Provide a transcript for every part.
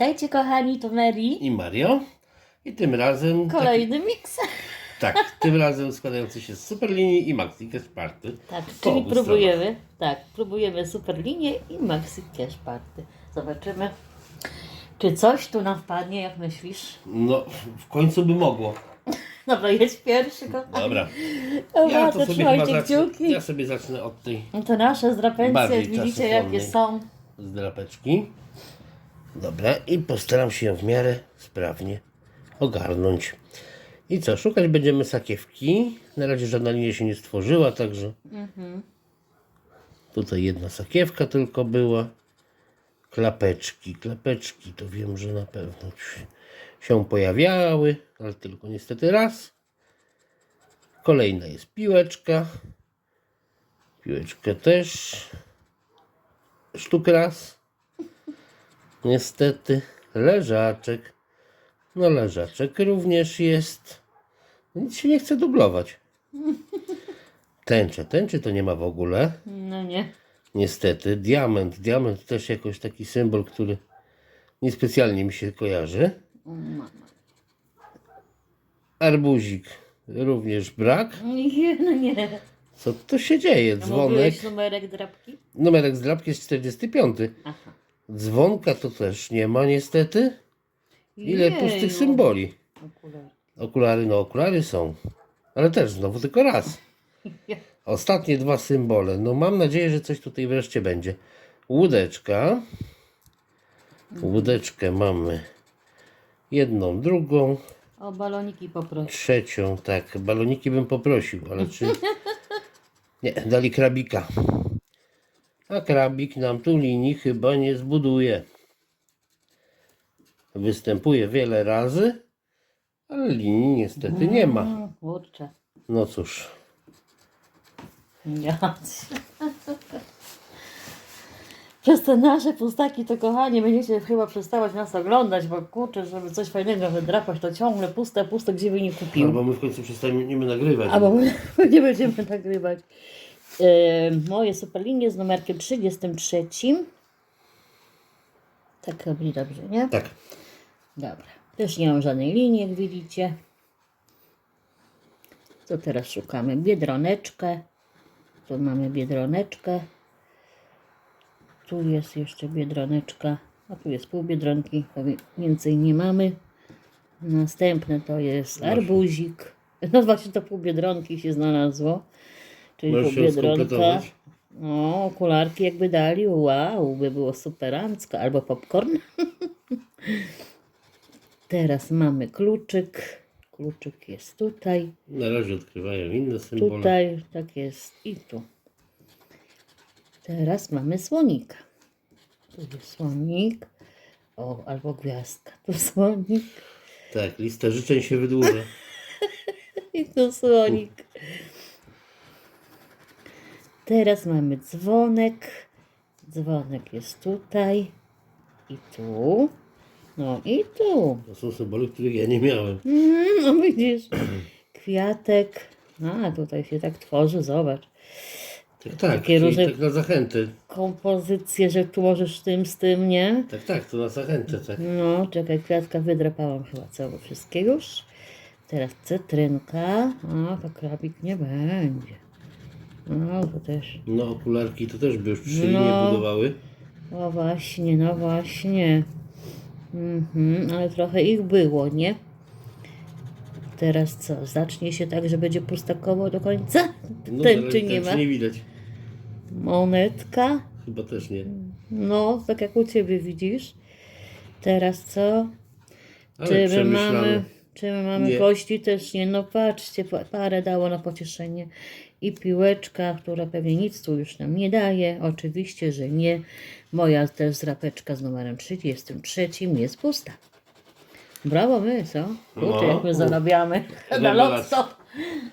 Witajcie kochani, to Mary. i Mario. I tym razem. Kolejny miks. Tak, tym razem składający się z Superlinii i Maxi Party. Tak, czyli próbujemy, tak, próbujemy Superlinię i Maxi Cash Party. Zobaczymy, czy coś tu nam wpadnie, jak myślisz? No, w końcu by mogło. Dobra, jedź pierwszy, kochani. Dobra. Dobra, Ja to to sobie zacznę. kciuki. Ja sobie zacznę od tej No to nasze Bardziej widzicie jakie są. zdrapeczki. Dobra, i postaram się ją w miarę sprawnie ogarnąć. I co, szukać będziemy sakiewki. Na razie żadna linia się nie stworzyła, także tutaj jedna sakiewka tylko była. Klapeczki, klapeczki to wiem, że na pewno się- się pojawiały, ale tylko niestety raz. Kolejna jest piłeczka. Piłeczkę też sztuk raz. Niestety leżaczek. No leżaczek również jest. Nic się nie chce dublować. Tęcze, tęczy to nie ma w ogóle. No nie. Niestety. Diament, diament też jakoś taki symbol, który niespecjalnie mi się kojarzy. Arbuzik również brak. Nie, no nie. Co tu się dzieje? Dzwonek. mówiłeś numerek drapki? Numerek z drapki jest 45. Aha. Dzwonka to też nie ma niestety. Ile pustych symboli. Okulary. Okulary, no okulary są. Ale też znowu tylko raz. Ostatnie dwa symbole. No mam nadzieję, że coś tutaj wreszcie będzie. Łódeczka. Łódeczkę mamy jedną, drugą, O, baloniki poproszę. trzecią. Tak, baloniki bym poprosił, ale czy... Nie, dali krabika. A krabik nam tu linii chyba nie zbuduje. Występuje wiele razy, ale linii niestety nie ma. Mm, Kurczę. No cóż, Ja. Przez te nasze pustaki to kochani będziecie chyba przestawać nas oglądać, bo kurczę, żeby coś fajnego wydrapać, to ciągle puste, puste, gdzie by nie kupił. albo my w końcu przestaniemy nagrywać. Albo my nie będziemy nagrywać. E, moje superlinie z numerkiem 33. Tak robi dobrze, nie? Tak, Dobra. Też nie mam żadnej linii, jak widzicie. To teraz szukamy biedroneczkę. Tu mamy biedroneczkę. Tu jest jeszcze biedroneczka. A tu jest pół biedronki. Więcej nie mamy. Następne to jest arbuzik. No właśnie to pół biedronki się znalazło. Czyli możesz pół się biedronka. skompletować. No, okularki jakby dali, wow, by było superancko. Albo popcorn. Teraz mamy kluczyk. Kluczyk jest tutaj, Na razie odkrywają inne symbole. tutaj, tak jest i tu. Teraz mamy słonika. Tu jest słonik. O, albo gwiazdka. Tu słonik Tak, lista życzeń się wydłuża. i tu słonik. Teraz mamy dzwonek. Dzwonek jest tutaj i tu. No i tu. To są symbole, których ja nie miałem. Mm, no widzisz, kwiatek. A, tutaj się tak tworzy, zobacz. Tak, tak, Takie różne- tak na zachęty. Kompozycje, że tu możesz tym z tym, nie? Tak, tak, to na zachętę, tak. No, czekaj, kwiatka wydrapałam chyba całe wszystkie już. Teraz cytrynka. A, to krabik nie będzie. No, to też. No okularki to też by już trzy No. linie budowały. No właśnie, no właśnie. Mhm, ale trochę ich było, nie? Teraz co? Zacznie się tak, że będzie pustakowo do końca? No, Tęczy ale nie ma. tęczy nie widać. Monetka. Chyba też nie. No, tak jak u Ciebie widzisz. Teraz co? Ale Czy my mamy, czy my mamy Nie. kości? Też nie. No patrzcie, pa- parę dało na pocieszenie. I piłeczka, która pewnie nic tu już nam nie daje. Oczywiście, że nie. Moja też zrapeczka z numerem 33 jest pusta. Brawo my, co? Kurczę, No. jak my zarabiamy. Na lotto.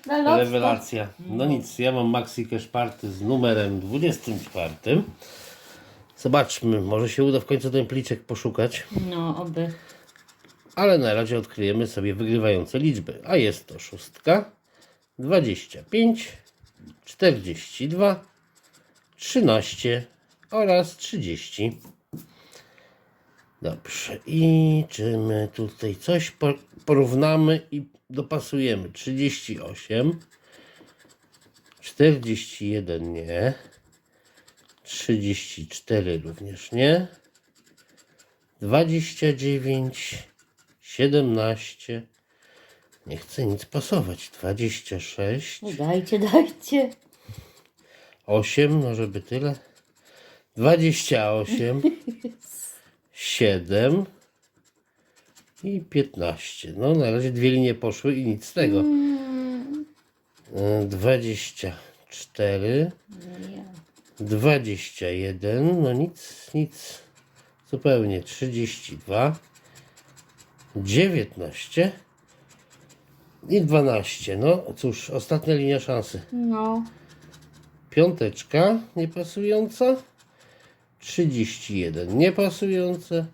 Na lotto. Rewelacja. No nic, ja mam Maxi Cash Party z numerem 24. Zobaczmy, może się uda w końcu ten pliczek poszukać. No, oby. Ale na razie odkryjemy sobie wygrywające liczby. A jest to szóstka, 25, 42, 13 oraz 30. Dobrze. I czy my tutaj coś po- porównamy i dopasujemy? 38. 41 nie. 34 również nie. 29. 17. Nie chcę nic pasować. 26. No dajcie, dajcie. 8, no żeby tyle. 28, 7 i 15. No na razie dwie linie poszły i nic z tego. Y, 24, 21, no nic, nic. Zupełnie 32, 19 i 12. No cóż, ostatnia linia szansy. No. Piąteczka niepasująca. 31 niepasujące.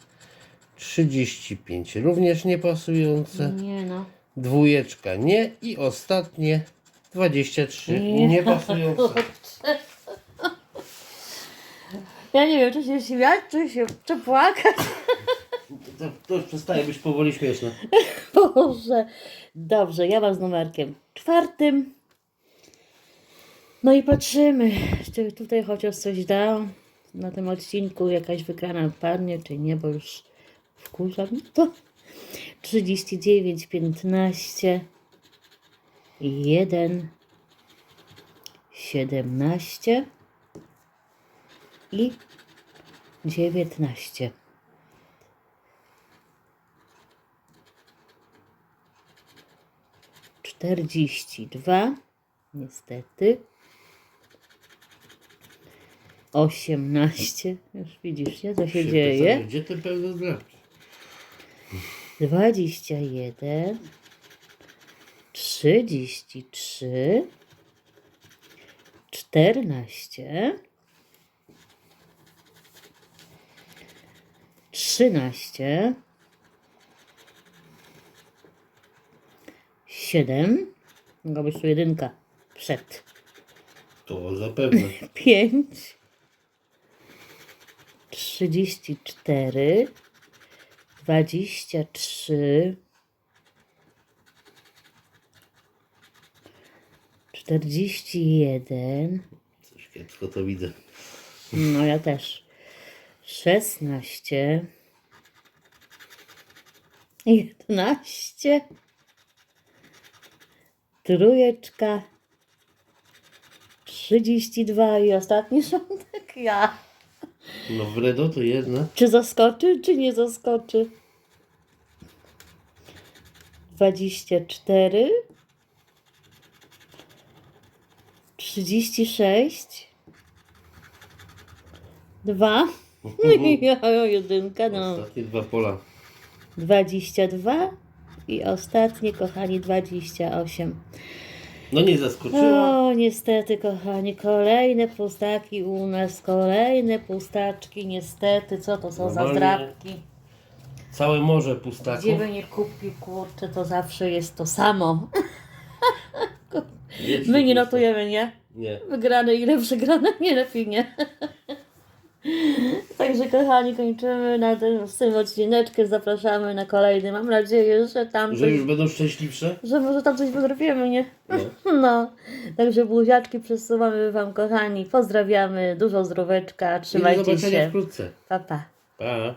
35 również niepasujące. Nie no. Dwójeczka nie. I ostatnie 23 Nie. niepasujące. Ja nie wiem, czy się śmiać, czy się czy płakać. To, to już przestaje być powoli śmieszne. Boże. Dobrze, ja mam z numerkiem czwartym. No i patrzymy, czy tutaj chociaż coś da na tym odcinku, jakaś wygrana padnie, czy nie, bo już wkurza mi to. 39, 15, 1, 17 i 19. czterdzieści dwa, niestety. Osiemnaście, już widzisz, nie, co się dzieje. Gdzie te pełne zdrapki? Dwadzieścia jeden, trzydzieści trzy, czternaście, trzynaście, siedem, mogła być tu jedynka przed. To zapewne. 5, 34, 23, 41, Coś kiepsko to widzę. no ja też, 16, 11, trójeczka, 32 i ostatni rządek ja. No wredo to jedna. Czy zaskoczy, czy nie zaskoczy? 24 36 2 ja jedynka, no Ostatnie dwa pola. 22 i ostatnie, kochani, 28. No nie zaskoczyła. O, niestety, kochani, kolejne pustaki u nas, kolejne pustaczki, niestety, co to są za Normalnie zdrabki? Całe morze pustaków. Gdzie by nie kupił, kurczę, to zawsze jest to samo. Wiecie, My nie notujemy, nie? Nie. Wygrane ile przegrane, nie lepiej nie. Także kochani, kończymy na tym, z tym odcineczkiem, zapraszamy na kolejny. Mam nadzieję, że tam Że coś, już będą szczęśliwsze? że może tam coś podrobiemy, nie? Nie. No, także buziaczki przesuwamy Wam, kochani. Pozdrawiamy, dużo zdroweczka, I do trzymajcie zobaczenia się. wkrótce. Pa, pa. Pa.